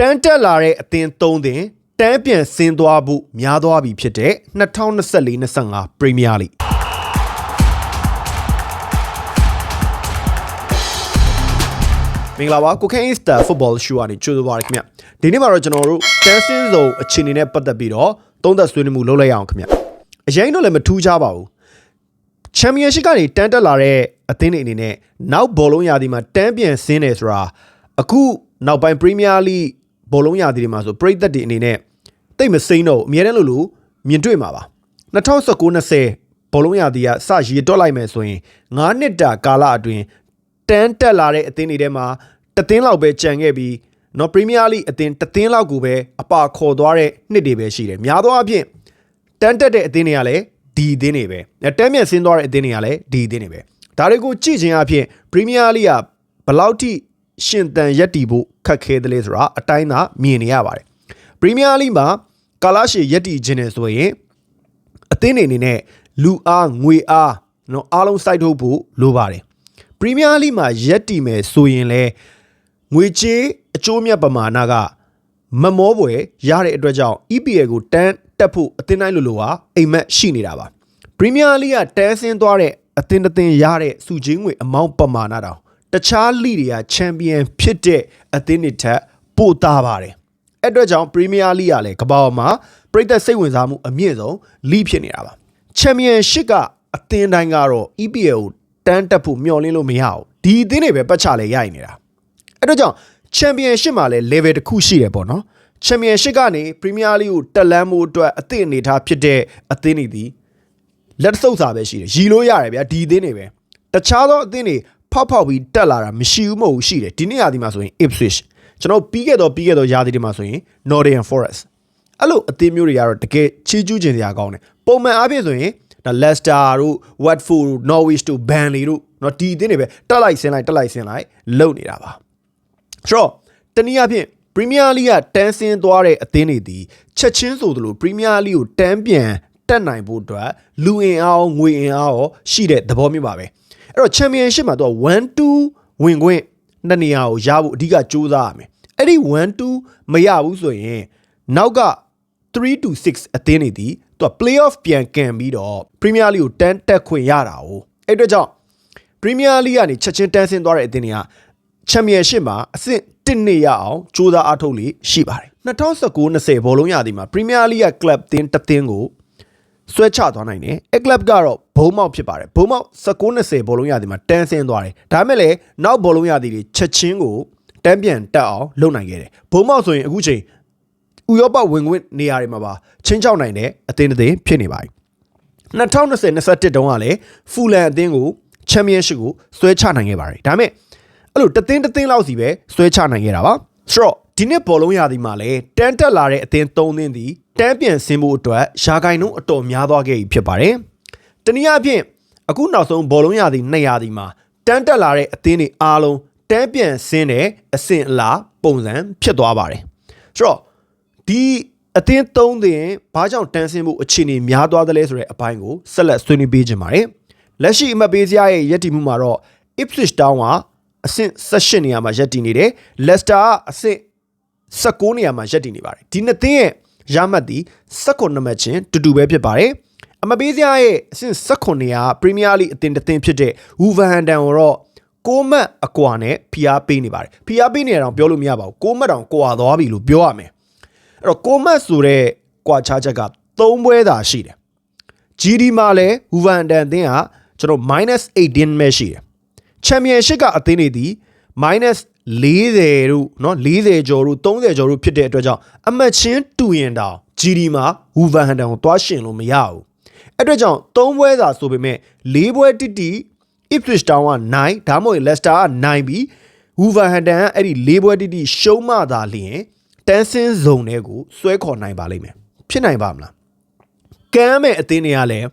တန်းတက်လာတဲ့အသင်း၃သင်းတန်းပြန်ဆင်းသွားဖို့များသွားပြီဖြစ်တဲ့2024-25 Premier League မင်္ဂလာပါကိုခန့် Easter Football Show ကနေကြိုဆိုပါရခင်ဗျဒီနေ့မှာတော့ကျွန်တော်တို့တန်းစင်းစုံအခြေအနေနဲ့ပတ်သက်ပြီးတော့သုံးသပ်ဆွေးနွေးမှုလုပ်လိုက်ရအောင်ခင်ဗျအရင်တော့လည်းမထူးခြားပါဘူးချန်ပီယံရှစ်ကနေတန်းတက်လာတဲ့အသင်းတွေအနေနဲ့နောက်ဘောလုံးရာသီမှာတန်းပြန်ဆင်းတယ်ဆိုတာအခုနောက်ပိုင်းပရီးမီးယားလိ ဘောလုံးရာသီတွေမှာဆိုပရိသတ်တွေအနေနဲ့တိတ်မစိမ့်တော့အများတန်းလို့လို့မြင်တွေ့မှာပါ2019-20ဘောလုံးရာသီကစရေတွက်လိုက်မယ်ဆိုရင်9နှစ်တာကာလအတွင်းတန်းတက်လာတဲ့အသင်းတွေထဲမှာတသင်းလောက်ပဲကြံခဲ့ပြီးနော်ပရီးမီးယားလိအသင်းတသင်းလောက်ကိုပဲအပါခေါ်သွားတဲ့နှစ်တွေပဲရှိတယ်များသောအားဖြင့်တန်းတက်တဲ့အသင်းတွေကလည်းဒီအသင်းတွေပဲအဲတန်းမြတ်ဆင်းသွားတဲ့အသင်းတွေကလည်းဒီအသင်းတွေပဲဒါတွေကိုကြည့်ခြင်းအပြင်ပရီးမီးယားလိကဘယ်လောက်ထိ ရှင်သန်ရက်တီဖို့ခက်ခဲတယ်လဲဆိုတာအတိုင်းသာမြင်နေရပါတယ်ပရီးမီးယားလိမှာကာလာရှီရက်တီခြင်းနဲ့ဆိုရင်အသင်းတွေအနေနဲ့လူအားငွေအားနော်အားလုံးစိုက်ထုတ်ဖို့လိုပါတယ်ပရီးမီးယားလိမှာရက်တီမယ်ဆိုရင်လဲငွေချေးအကျိုးမြတ်ပမာဏကမမောပွဲရတဲ့အတွက်ကြောင့် EPL ကိုတန်းတက်ဖို့အသင်းတိုင်းလိုလိုဟာအိမ်မက်ရှိနေတာပါပရီးမီးယားလိကတန်းဆင်းသွားတဲ့အသင်းတစ်သင်းရတဲ့စုချင်းငွေအမောင်းပမာဏတောင် တခြားလိတွေကချန်ပီယံဖြစ်တဲ့အသင်းတွေထက်ပိုသားပါတယ်အဲ့အတွက်ကြောင့်ပရီးမီးယားလိကလည်းကမ္ဘာပေါ်မှာပြည်သက်စိတ်ဝင်စားမှုအမြင့်ဆုံးလိဖြစ်နေတာပါချန်ပီယံရှစ်ကအသင်းတိုင်းကတော့ EPL ကိုတန်းတက်ဖို့မျှော်လင့်လို့မရဘူးဒီအသင်းတွေပဲပတ်ချလဲရိုက်နေတာအဲ့တော့ကြောင့်ချန်ပီယံရှစ်မှာလည်း level တစ်ခုရှိရပေါ့နော်ချန်ပီယံရှစ်ကနေပရီးမီးယားလိကိုတက်လန်းမှုအတွက်အသင့်အနေထားဖြစ်တဲ့အသင်းတွေဒီလက်ဆုပ်စာပဲရှိတယ်ရီလို့ရတယ်ဗျာဒီအသင်းတွေပဲတခြားသောအသင်းတွေ ဖောက်ဖောက်ပြီးတက်လာတာမရှိဘူးမဟုတ်ဘူးရှိတယ်ဒီနေ့ရာသီမှာဆိုရင် Ipswich ကျွန်တော်ပြီးခဲ့တော့ပြီးခဲ့တော့ရာသီတွေမှာဆိုရင် Nottingham Forest အဲ့လိုအသင်းမျိုးတွေကတော့တကယ်ချီးကျူးကျင်စရာကောင်းတယ်ပုံမှန်အားဖြင့်ဆိုရင်ဒါ Leicester တို့ Watford တို့ Norwich တို့ Burnley တို့เนาะဒီအသင်းတွေပဲတက်လိုက်ဆင်းလိုက်တက်လိုက်ဆင်းလိုက်လုပ်နေတာပါ ဆိုတော့တနည်းအားဖြင့်ပရီးမီးယားလိကတန်းဆင်းသွားတဲ့အသင်းတွေဒီချက်ချင်းဆိုသလိုပရီးမီးယားလိကိုတန်းပြန်တက်နိုင်ဖို့အတွက်လူအင်အားရောငွေအင်အားရောရှိတဲ့သဘောမျိုးပါပဲ အဲ့တော့ချန်ပီယံရှစ်မှာတော့1-2ဝင်ခွင့်နှစ်နေရာကိုရဖို့အဓိကကြိုးစားရမယ်အဲ့ဒီ1-2မရဘူးဆိုရင်နောက်က3 to 6အသင်းတွေဒီသူက playoff ပြန်ကန်ပြီးတော့ Premier League ကိုတန်းတက်ခွင့်ရတာ哦အဲ့အတွက်ကြောင့် Premier League ကနေချက်ချင်းတန်းဆင်းသွားတဲ့အသင်းတွေကချန်ပီယံရှစ်မှာအဆင့်1နှစ်ရအောင်ကြိုးစားအားထုတ်လေးရှိပါတယ်2019-20ဘောလုံးရာသီမှာ Premier League က club တင်းတစ်သင်းကို ဆွဲချသွားနိုင်တယ်အဲ club ကတော့ဘုံမောက်ဖြစ်ပါတယ်ဘုံမောက်19-20ဘောလုံးရာသီမှာတန်းဆင်းသွားတယ်ဒါမဲ့လည်းနောက်ဘောလုံးရာသီတွေချက်ချင်းကိုတန်းပြန်တက်အောင်လုပ်နိုင်ခဲ့တယ်ဘုံမောက်ဆိုရင်အခုချိန်ဥရောပဝင်ခွင့်နေရာတွေမှာပါချင်းချောက်နိုင်တဲ့အသင်းတစ်သင်းဖြစ်နေပါပြီ2020-21တုန်းကလည်းဖူလန်အသင်းကိုချန်ပီယံရှစ်ကိုဆွဲချနိုင်ခဲ့ပါတယ်ဒါမဲ့အဲ့လိုတသင်းတသင်းလောက်စီပဲဆွဲချနိုင်ခဲ့တာပါဆိုတော့ ဒီနှစ်ဘောလုံးရာသီမှာလည်းတန်းတက်လာတဲ့အသင်း၃သင်းသည်တန်းပြန်ဆင်းဖို့အတွက်ရာဂိုင်နှုန်းအတော်များသွားခဲ့ပြီဖြစ်ပါတယ်တနည်းအားဖြင့်အခုနောက်ဆုံးဘောလုံးရာသီ2ရာသီမှာတန်းတက်လာတဲ့အသင်းတွေအားလုံးတန်းပြန်ဆင်းတဲ့အဆင့်အလားပုံစံဖြစ်သွားပါတယ်ဆိုတော့ဒီအသင်း၃သင်းဘာကြောင့်တန်းဆင်းဖို့အခြေအနေများသွားသလဲဆိုတဲ့အပိုင်းကိုဆက်လက်ဆွေးနွေးပေးခြင်းပါတယ်လက်ရှိအမတ်ပေးစရာရဲ့ရည်တည်မှုမှာတော့ Ipswich Town ကအဆင့်18နေရာမှာရပ်တည်နေတယ် Leicester ကအဆင့် 19နေရာမှာရပ်တည်နေပါတယ်ဒီနှစ်သင်းရဲ့ရမှတ်သည်19နံပါတ်ချင်းတူတူပဲဖြစ်ပါတယ်အမပေးစရာရဲ့အဆင့်19နေရာပရီးမီးယားလိအသင်းတစ်သင်းဖြစ်တဲ့ Wolverhampton ကိုတော့6မှတ်အကွာနဲ့ဖိအားပေးနေပါတယ်ဖိအားပေးနေတောင်ပြောလို့မရပါဘူး6မှတ်တောင်ကွာသွားပြီလို့ပြောရမယ်အဲ့တော့6မှတ်ဆိုတဲ့ကွာခြားချက်က3ပွဲသာရှိတယ် GD မှာလည်း Wolverhampton အသင်းကကျွန်တော် -18 ပဲရှိတယ်ချန်ပီယံရှစ်ကအသင်းတွေဒီ -40 တို့เนาะ40ကျော်တို့30ကျော်တို့ဖြစ်တဲ့အတွက်ကြောင့်အမှတ်ချင်းတူရင်တောင် GD မှာ Wolverhampton ကိုတွားရှင်လို့မရဘူးအဲ့အတွက်ကြောင့်3ပွဲသာဆိုပေမဲ့4ပွဲတိတိ Ipswich Town က9ဒါမှမဟုတ် Leicester က9ပြီး Wolverhampton ကအဲ့ဒီ4ပွဲတိတိရှုံးမှသာလျင်တန်းစင်းဇုံတွေကိုစွဲခေါ်နိုင်ပါလိမ့်မယ်ဖြစ်နိုင်ပါမလားကမ်းမဲ့အသင်းတွေကလည်း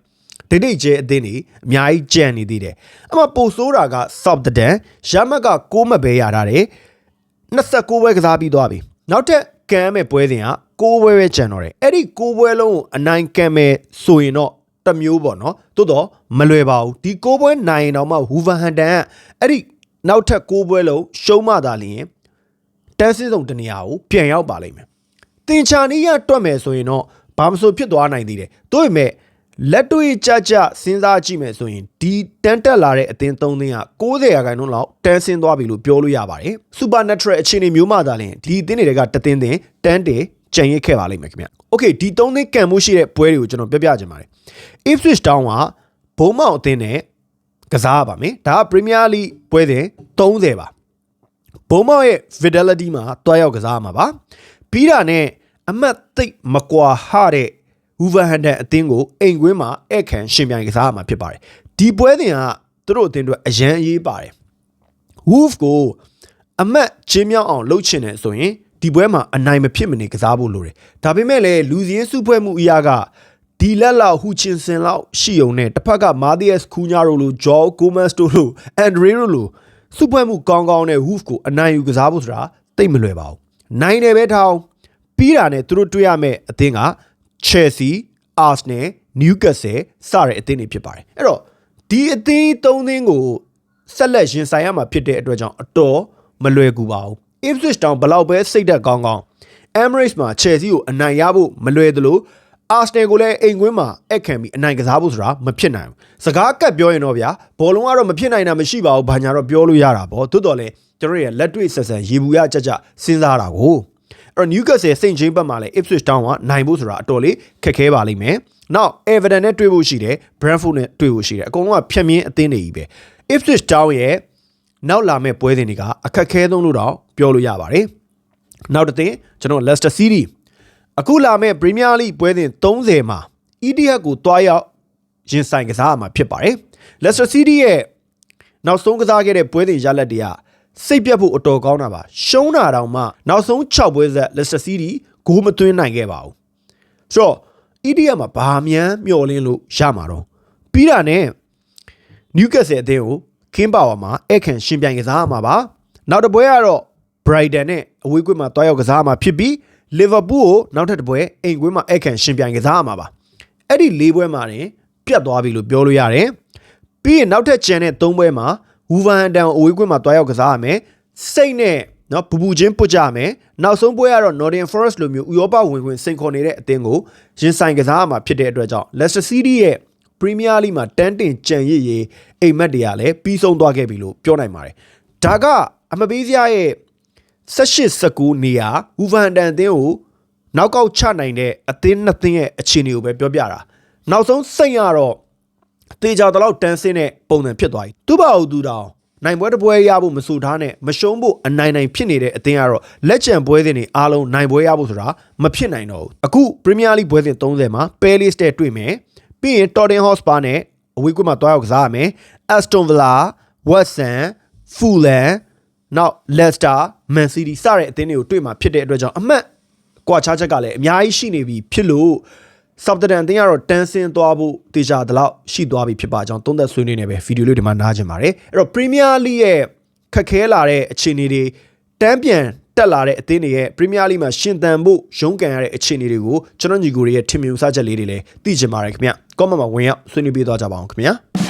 ဒိတ်ဒိတ်ကျဲအသင်းတွေအများကြီးကြံနေသေးတယ်အမှပိုဆိုးတာက Southampton ရမက်က6မှတ်ပဲရတာတယ်29ပွဲကစားပြီးသွားပြီနောက်ထပ်ကမ်းမဲ့ပွဲစဉ်က6ပွဲပဲကြံတော့တယ်အဲ့ဒီ6ပွဲလုံးကိုအနိုင်ကမ်းမဲ့ဆိုရင်တော့တစ်မျိုးပေါ့နော်သို့တော့မလွယ်ပါဘူးဒီ6ပွဲနိုင်ရင်တော့မှ Wolverhampton ကအဲ့ဒီနောက်ထပ်6ပွဲလုံးရှုံးမှသာလျင်တန်းစင်းဆုံးတနေရာကိုပြန်ရောက်ပါလိမ့်မယ်တင်ချာနီးရတွက်မယ်ဆိုရင်တော့ဘာမဆိုဖြစ်သွားနိုင်သေးတယ်တို့ပေမဲ့ လက်တွေ့ကြကြစဉ်းစားကြည့်မယ်ဆိုရင်ဒီတန်းတက်လာတဲ့အသင်းသုံးသင်းက90ရာခိုင်နှုန်းလောက်တန်းဆင်းသွားပြီလို့ပြောလို့ရပါတယ်။ Supernatural အခြေအနေမျိုးမှသာလျှင်ဒီအသင်းတွေကတသင်းသင်းတန်းတယ်ကြံရစ်ခဲ့ပါလိမ့်မယ်ခင်ဗျ။ Okay ဒီသုံးသင်းကံမှုရှိတဲ့ပွဲတွေကိုကျွန်တော်ပြပြချင်ပါတယ်။ Ipswich Town ကဘုံမောင်အသင်းနဲ့ကစားရပါမယ်။ဒါက Premier League ပွဲစဉ်30ပါ။ဘုံမောင်ရဲ့ Fidelity မှာတွားရောက်ကစားရမှာပါ။ပြီးတာနဲ့အမတ်သိပ်မကွာဟတဲ့ Wolverhampton အသင်းကိုအိမ်ကွင်းမှာဧည့်ခံရှင်ပြိုင်ကစားရမှာဖြစ်ပါတယ်ဒီပွဲစဉ်ကသူတို့အသင်းအတွက်အရန်အရေးပါတယ် Wolf ကိုအမတ်ချင်းမြောက်အောင်လှုပ်ချင်တယ်ဆိုရင်ဒီပွဲမှာအနိုင်မဖြစ်မနေကစားဖို့လိုတယ်ဒါပေမဲ့လည်းလူစည်းစုဖွဲ့မှုအရာကဒီလက်လောက်ဟူချင်းစင်လောက်ရှိုံနဲ့တစ်ဖက်ကမာသီယက်စ်ခူညာရိုလိုဂျော်ဂိုမတ်စ်တို့လိုအန်ဒရေရိုလိုစုဖွဲ့မှုကောင်းကောင်းနဲ့ Wolf ကိုအနိုင်ယူကစားဖို့ဆိုတာသိပ်မလွယ်ပါဘူးနိုင်တယ်ပဲထောင်းပြီးတာနဲ့သူတို့တွေ့ရမယ့်အသင်းက Chelsea, Arsenal, Newcastle စတဲ့အသင်းတွေဖြစ်ပါတယ်အဲ့တော့ဒီအသင်းသုံးသင်းကိုဆက်လက်ရင်ဆိုင်ရမှာဖြစ်တဲ့အတွက်ကြောင့်အတော်မလွယ်ကူပါဘူး Ipswich Town ဘလောက်ပဲစိတ်သက်ကောင်းကောင်း Emirates မှာ Chelsea ကိုအနိုင်ရဖို့မလွယ်သလို Arsenal ကိုလည်းအိမ်ကွင်းမှာအက်ခံပြီးအနိုင်ကစားဖို့ဆိုတာမဖြစ်နိုင်ဘူးစကားကတ်ပြောရင်တော့ဗျာဘောလုံးကတော့မဖြစ်နိုင်တာမရှိပါဘူးဘာညာတော့ပြောလို့ရတာပေါ့သို့တော်လည်းကျွန်တော်ရဲ့လက်တွေ့ဆက်ဆံရေဘူးရကြကြစဉ်းစားတာကိုအဲ့ တော့ Newcastle St James ဘက်မှာလည်း Ipswich Town ကနိုင်ဖို့ဆိုတာအတော်လေးခက်ခဲပါလိမ့်မယ်။ Now Everton နဲ့တွေ့ဖို့ရှိတယ် Brentford နဲ့တွေ့ဖို့ရှိတယ်အကုန်လုံးကဖြတ်မြင်းအသင်းတွေကြီးပဲ။ Ipswich Town ရဲ့နောက်လာမယ့်ပွဲစဉ်တွေကအခက်ခဲဆုံးလို့တော့ပြောလို့ရပါတယ်။နောက်တစ်သင်းကျွန်တော် Leicester City အခုလာမယ့် Premier League ပွဲစဉ်30မှာ Etihad ကိုတွားရောက်ရင်ဆိုင်ကစားရမှာဖြစ်ပါတယ်။ Leicester City ရဲ့နောက်ဆုံးကစားခဲ့တဲ့ပွဲစဉ်ရလဒ်တွေက စိတ်ပြတ်ဖို့အတော်ကောင်းတာပါရှုံးတာတောင်မှနောက်ဆုံး6ပွဲဆက် Leicester City ဂိုးမသွင်းနိုင်ခဲ့ပါဘူးဆိုတော့ EDM မှာဘာမှန်းမျော်လင်းလို့ရမှာတော့ပြီးတာနဲ့ Newcastle အသင်းကိုခင်းပါဝါမှာအဲ့ခံရှင်ပြိုင်ကစားရမှာပါနောက်တစ်ပွဲကတော့ Brighton နဲ့အဝေးကွင်းမှာတွားရောက်ကစားရမှာဖြစ်ပြီး Liverpool ကိုနောက်ထပ်တစ်ပွဲအိမ်ကွင်းမှာအဲ့ခံရှင်ပြိုင်ကစားရမှာပါအဲ့ဒီ၄ပွဲမှာတင်ပြတ်သွားပြီလို့ပြောလို့ရတယ်ပြီးရင်နောက်ထပ်ကျန်တဲ့၃ပွဲမှာ ဝူဗန်တန်အဝေးကွင်းမှာတွားရောက်ကစားရမယ်စိတ်နဲ့နော်ဘူဘူချင်းပုတ်ကြမယ်နောက်ဆုံးပွဲကတော့ Nottingham Forest လိုမျိုးဥရောပဝင်ခွင့်စိန်ခေါ်နေတဲ့အသင်းကိုရင်ဆိုင်ကစားရမှာဖြစ်တဲ့အတွက်ကြောင့် Leicester City ရဲ့ Premier League မှာတန်းတင်ကြံရည်ရည်အိမ်မက်တွေကလည်းပြီးဆုံးသွားခဲ့ပြီလို့ပြောနိုင်ပါတယ်ဒါကအမပေးစရာရဲ့18 19နေရာဝူဗန်တန်အသင်းကိုနောက်ကောက်ချနိုင်တဲ့အသင်းနှစ်သင်းရဲ့အခြေအနေကိုပဲပြောပြတာနောက်ဆုံးစိတ်ရတော့ တေချာတလောက်တန်းစင်းတဲ့ပုံစံဖြစ်သွားပြီသူ့ဘာဦးသူတောင်နိုင်ပွဲတစ်ပွဲရဖို့မဆိုထားနဲ့မရှုံးဖို့အနိုင်နိုင်ဖြစ်နေတဲ့အသင်းကတော့လက်ချံပွဲစဉ်တွေအားလုံးနိုင်ပွဲရဖို့ဆိုတာမဖြစ်နိုင်တော့ဘူးအခု Premier League ပွဲစဉ်30မှာ Palace တဲ့တွေ့မယ်ပြီးရင် Tottenham Hotspur နဲ့အဝေးကွင်းမှာတွားရောက်ကစားရမယ် Aston Villa West Ham Fulham နောက် Leicester Man City စတဲ့အသင်းတွေကိုတွေ့မှာဖြစ်တဲ့အတွက်ကြောင့်အမှတ်ကွာခြားချက်ကလည်းအများကြီးရှိနေပြီဖြစ်လို့ ဆောက်တန်အတင်းကတော့တန်းစင်းသွားဖို့တေချာတလောက်ရှိသွားပြီဖြစ်ပါကြောင်းသုံးသက်ဆွေးနွေးနေပဲဗီဒီယိုလေးဒီမှာနားကြင်ပါတယ်အဲ့တော့ Premier League ရဲ့ခက်ခဲလာတဲ့အခြေအနေတွေတန်းပြန်တက်လာတဲ့အသင်းတွေရဲ့ Premier League မှာရှင်သန်ဖို့ရုန်းကန်ရတဲ့အခြေအနေတွေကိုကျွန်တော်ညီကိုတွေရဲ့ထင်မြင်စချက်လေးတွေလည်းသိချင်ပါတယ်ခင်ဗျ။ comment မှာဝင်ရောက်ဆွေးနွေးပေးသွားကြပါအောင်ခင်ဗျာ။